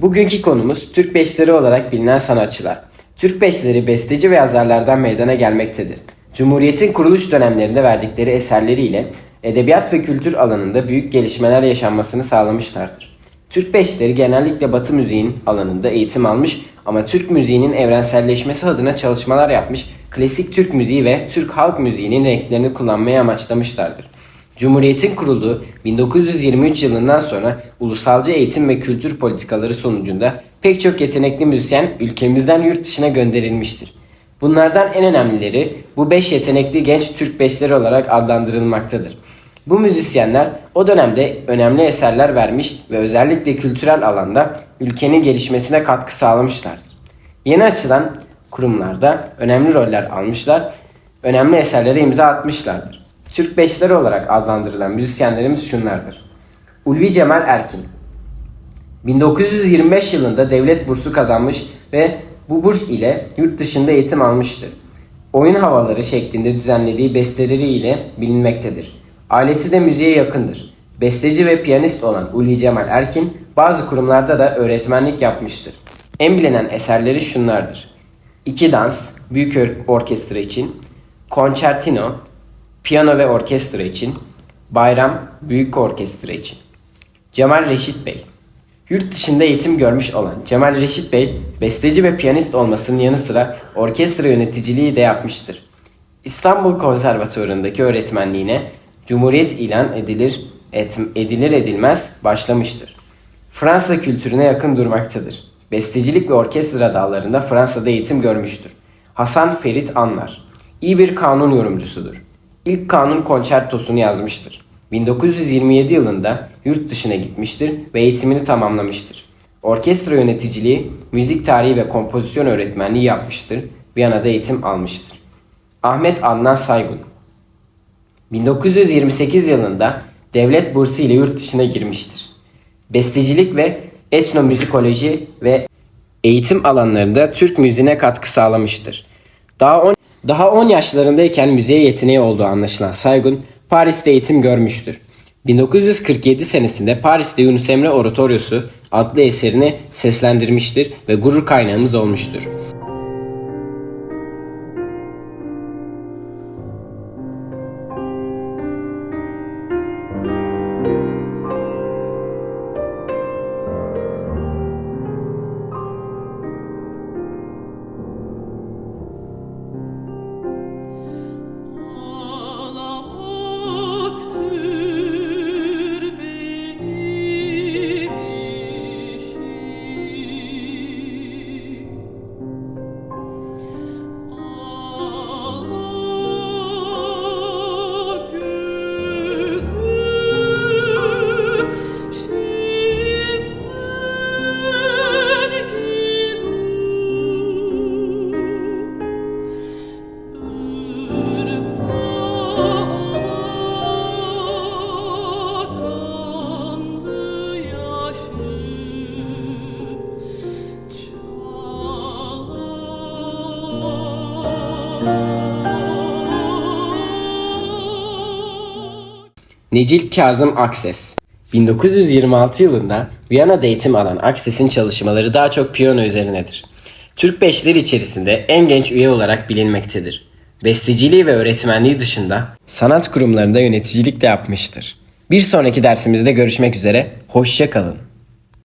Bugünkü konumuz Türk beşleri olarak bilinen sanatçılar. Türk beşleri besteci ve yazarlardan meydana gelmektedir. Cumhuriyetin kuruluş dönemlerinde verdikleri eserleriyle edebiyat ve kültür alanında büyük gelişmeler yaşanmasını sağlamışlardır. Türk beşleri genellikle Batı müziğin alanında eğitim almış ama Türk müziğinin evrenselleşmesi adına çalışmalar yapmış, klasik Türk müziği ve Türk halk müziğinin renklerini kullanmayı amaçlamışlardır. Cumhuriyetin kurulduğu 1923 yılından sonra ulusalcı eğitim ve kültür politikaları sonucunda pek çok yetenekli müzisyen ülkemizden yurt dışına gönderilmiştir. Bunlardan en önemlileri bu 5 yetenekli genç Türk beşleri olarak adlandırılmaktadır. Bu müzisyenler o dönemde önemli eserler vermiş ve özellikle kültürel alanda ülkenin gelişmesine katkı sağlamışlardır. Yeni açılan kurumlarda önemli roller almışlar, önemli eserlere imza atmışlardır. Türk beşleri olarak adlandırılan müzisyenlerimiz şunlardır. Ulvi Cemal Erkin 1925 yılında devlet bursu kazanmış ve bu burs ile yurt dışında eğitim almıştır. Oyun havaları şeklinde düzenlediği besteleri ile bilinmektedir. Ailesi de müziğe yakındır. Besteci ve piyanist olan Ulvi Cemal Erkin bazı kurumlarda da öğretmenlik yapmıştır. En bilinen eserleri şunlardır. İki Dans, Büyük Or- Orkestra için, Concertino, Piyano ve Orkestra için, Bayram, Büyük Orkestra için. Cemal Reşit Bey Yurt dışında eğitim görmüş olan Cemal Reşit Bey, besteci ve piyanist olmasının yanı sıra orkestra yöneticiliği de yapmıştır. İstanbul Konservatuvarı'ndaki öğretmenliğine Cumhuriyet ilan edilir, et- edilir edilmez başlamıştır. Fransa kültürüne yakın durmaktadır. Bestecilik ve orkestra dallarında Fransa'da eğitim görmüştür. Hasan Ferit Anlar iyi bir kanun yorumcusudur. İlk kanun konçertosunu yazmıştır. 1927 yılında yurt dışına gitmiştir ve eğitimini tamamlamıştır. Orkestra yöneticiliği, müzik tarihi ve kompozisyon öğretmenliği yapmıştır. Viyana'da eğitim almıştır. Ahmet Adnan Saygun 1928 yılında devlet bursu ile yurt dışına girmiştir. Bestecilik ve etnomüzikoloji ve eğitim alanlarında Türk müziğine katkı sağlamıştır. Daha 10 daha 10 yaşlarındayken müziğe yeteneği olduğu anlaşılan Saygun Paris'te eğitim görmüştür. 1947 senesinde Paris'te Yunus Emre Oratoryosu adlı eserini seslendirmiştir ve gurur kaynağımız olmuştur. Necil Kazım Akses 1926 yılında Viyana'da eğitim alan Akses'in çalışmaları daha çok piyano üzerinedir. Türk beşleri içerisinde en genç üye olarak bilinmektedir. Besteciliği ve öğretmenliği dışında sanat kurumlarında yöneticilik de yapmıştır. Bir sonraki dersimizde görüşmek üzere, hoşça kalın.